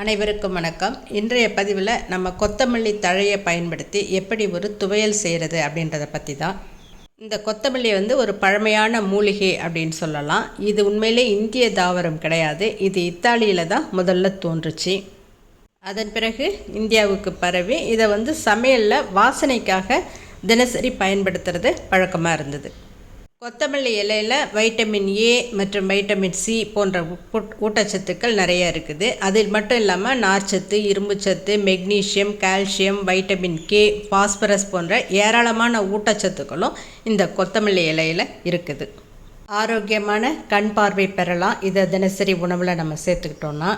அனைவருக்கும் வணக்கம். இன்றைய பதிவில் நம்ம கொத்தமல்லி தழையை பயன்படுத்தி எப்படி ஒரு துவையல் செய்கிறது அப்படின்றத பற்றி தான் இந்த கொத்தமல்லி வந்து ஒரு பழமையான மூலிகை அப்படின்னு சொல்லலாம். இது உண்மையிலே இந்திய தாவரம் கிடையாது. இது இத்தாலியில் தான் முதல்ல தோன்றுச்சு. அதன் பிறகு இந்தியாவுக்கு பரவி இதை வந்து சமையலில் வாசனைக்காக தினசரி பயன்படுத்துறது பழக்கமாக இருந்தது. கொத்தமல்லி இலையில் வைட்டமின் ஏ மற்றும் வைட்டமின் சி போன்ற ஊட்டச்சத்துக்கள் நிறைய இருக்குது. அதில் மட்டும் இல்லாமல் நார்ச்சத்து இரும்புச்சத்து magnesium calcium vitamin K phosphorus போன்ற ஏராளமான ஊட்டச்சத்துக்களும் இந்த கொத்தமல்லி இலையில் இருக்குது. ஆரோக்கியமான கண் பார்வை பெறலாம். இதை தினசரி உணவில் நம்ம சேர்த்துக்கிட்டோன்னா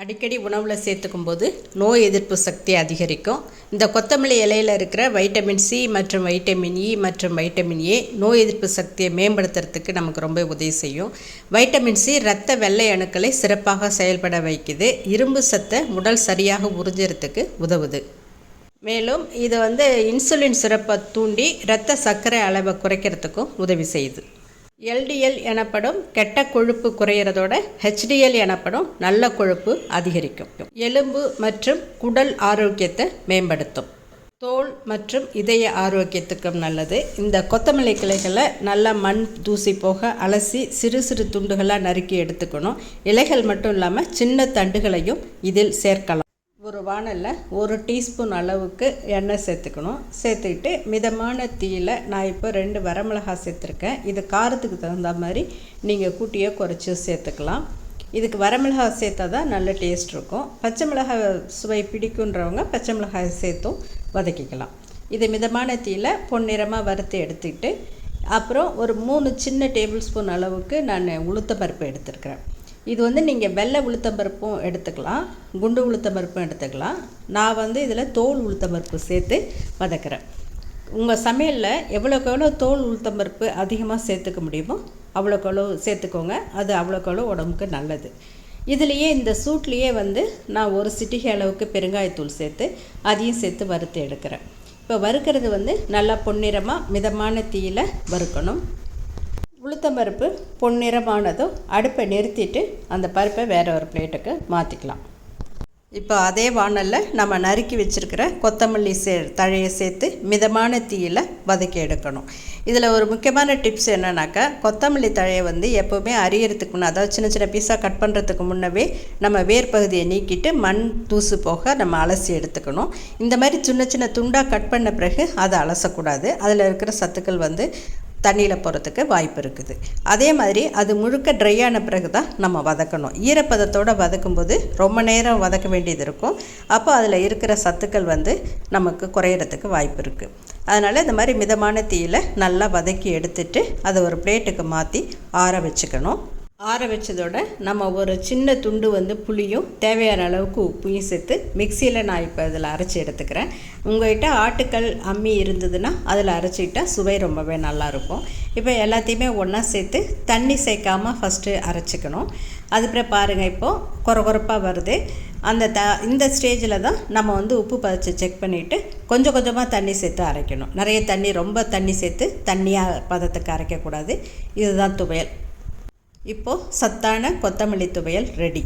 அடிக்கடி உணவில் சேர்த்துக்கும் போது நோய் எதிர்ப்பு சக்தி அதிகரிக்கும். இந்த கொத்தமல்லி இலையில் இருக்கிற வைட்டமின் சி மற்றும் வைட்டமின் இ மற்றும் வைட்டமின் ஏ நோய் எதிர்ப்பு சக்தியை மேம்படுத்துறதுக்கு நமக்கு ரொம்ப உதவி செய்யும். வைட்டமின் சி இரத்த வெள்ளை அணுக்களை சிறப்பாக செயல்பட வைக்குது. இரும்பு சத்தை உடல் சரியாக உறிஞ்சுறதுக்கு உதவுது. மேலும் இது வந்து இன்சுலின் சுரப்பை தூண்டி இரத்த சர்க்கரை அளவை குறைக்கிறதுக்கும் உதவி செய்யுது. எல்டிஎல் எனப்படும் கெட்ட கொழுப்பு குறையிறதோட ஹெச்டிஎல் எனப்படும் நல்ல கொழுப்பு அதிகரிக்கும். எலும்பு மற்றும் குடல் ஆரோக்கியத்தை மேம்படுத்தும். தோல் மற்றும் இதய ஆரோக்கியத்துக்கும் நல்லது. இந்த கொத்தமல்லி கிளைகளை நல்லா மண் தூசி போக அலசி சிறு சிறு துண்டுகளாக நறுக்கி எடுத்துக்கணும். இலைகள் மட்டும் இல்லாமல் சின்ன தண்டுகளையும் இதில் சேர்க்கலாம். ஒரு வாணலில் ஒரு டீஸ்பூன் அளவுக்கு எண்ணெய் சேர்த்துக்கணும். சேர்த்துக்கிட்டு மிதமான தீயில் நான் இப்போ ரெண்டு வரமிளகாய் சேர்த்துருக்கேன். இது காரத்துக்கு தகுந்த மாதிரி நீங்கள் கூட்டியோ குறைச்சி சேர்த்துக்கலாம். இதுக்கு வரமிளகாய் சேர்த்தா தான் நல்ல டேஸ்ட் இருக்கும். பச்சை மிளகாய் சுவை பிடிக்குன்றவங்க பச்சை மிளகாய் சேர்த்தும் வதக்கிக்கலாம். இது மிதமான தீயில் பொன்னிறமாக வறுத்து எடுத்துக்கிட்டு அப்புறம் ஒரு மூணு சின்ன டேபிள் ஸ்பூன் அளவுக்கு நான் உளுத்தப்பருப்பு எடுத்துருக்கிறேன். இது வந்து நீங்கள் வெள்ளை உளுத்தம்பருப்பும் எடுத்துக்கலாம் குண்டு உளுத்தம்பருப்பும் எடுத்துக்கலாம். நான் வந்து இதில் தோல் உளுத்தம்பருப்பு சேர்த்து வதக்குறேன். உங்கள் சமையலில் எவ்வளோக்கு எவ்வளோ தோல் உளுத்தம்பருப்பு அதிகமாக சேர்த்துக்க முடியுமோ அவ்வளோக்கு அவ்வளோ சேர்த்துக்கோங்க. அது அவ்வளோக்கு அவ்வளோ உடம்புக்கு நல்லது. இதுலேயே இந்த சூட்லேயே வந்து நான் ஒரு சிட்டிகை அளவுக்கு பெருங்காயத்தூள் சேர்த்து அதையும் சேர்த்து வறுத்து எடுக்கிறேன். இப்போ வறுக்கிறது வந்து நல்லா பொன்னிறமாக மிதமான தீயில் வறுக்கணும். உளுத்தம்பருப்பு பொன்னிறமானதும் அடுப்பை நிறுத்திட்டு அந்த பருப்பை வேறு ஒரு பிளேட்டுக்கு மாற்றிக்கலாம் இப்போ அதே வானலில் நம்ம நறுக்கி வச்சுருக்கிற கொத்தமல்லி சே தழையை சேர்த்து மிதமான தீயில் வதக்கி எடுக்கணும். இதில் ஒரு முக்கியமான டிப்ஸ் என்னன்னாக்கா கொத்தமல்லி தழையை வந்து எப்போவுமே அரியறதுக்கு முன்னே அதாவது சின்ன சின்ன பீஸாக கட் பண்ணுறதுக்கு முன்னவே நம்ம வேர் பகுதியை நீக்கிட்டு மண் தூசு போக நம்ம அலசி எடுத்துக்கணும். இந்த மாதிரி சின்ன சின்ன துண்டாக கட் பண்ண பிறகு அதை அலசக்கூடாது. அதில் இருக்கிற சத்துக்கள் வந்து தண்ணியில் போகிறதுக்கு வாய்ப்பு இருக்குது. அதே மாதிரி அது முழுக்க ட்ரை ஆன பிறகு தான் நம்ம வதக்கணும். ஈரப்பதத்தோடு வதக்கும்போது ரொம்ப நேரம் வதக்க வேண்டியது இருக்கும். அப்போ அதில் இருக்கிற சத்துக்கள் வந்து நமக்கு குறையிறதுக்கு வாய்ப்பு இருக்குது அதனால் இந்த மாதிரி மிதமான தீயில் நல்லா வதக்கி எடுத்துட்டு அதை ஒரு பிளேட்டுக்கு மாற்றி ஆற வச்சுக்கணும். ஆற வச்சதோட நம்ம ஒரு சின்ன துண்டு வந்து புளியும் தேவையான அளவுக்கு உப்பையும் சேர்த்து மிக்சியில் நான் இப்போ இதில் அரைச்சி எடுத்துக்கிறேன். உங்கள்கிட்ட ஆட்டுக்கல் அம்மி இருந்ததுன்னா அதில் அரைச்சிக்கிட்டா சுவை ரொம்பவே நல்லாயிருக்கும் இப்போ எல்லாத்தையுமே ஒன்றா சேர்த்து தண்ணி சேர்க்காமல் ஃபஸ்ட்டு அரைச்சிக்கணும். அதுக்கப்புறம் பாருங்கள் இப்போது குறை குறைப்பாக வருது. அந்த த இந்த ஸ்டேஜில் தான் நம்ம வந்து உப்பு பதிச்சு செக் பண்ணிவிட்டு கொஞ்சம் கொஞ்சமாக தண்ணி சேர்த்து அரைக்கணும். நிறைய தண்ணி ரொம்ப தண்ணி சேர்த்து தண்ணியாக பதத்துக்கு அரைக்கக்கூடாது. இதுதான் துவையல். இப்போது சத்தான கொத்தமல்லி துவையல் ரெடி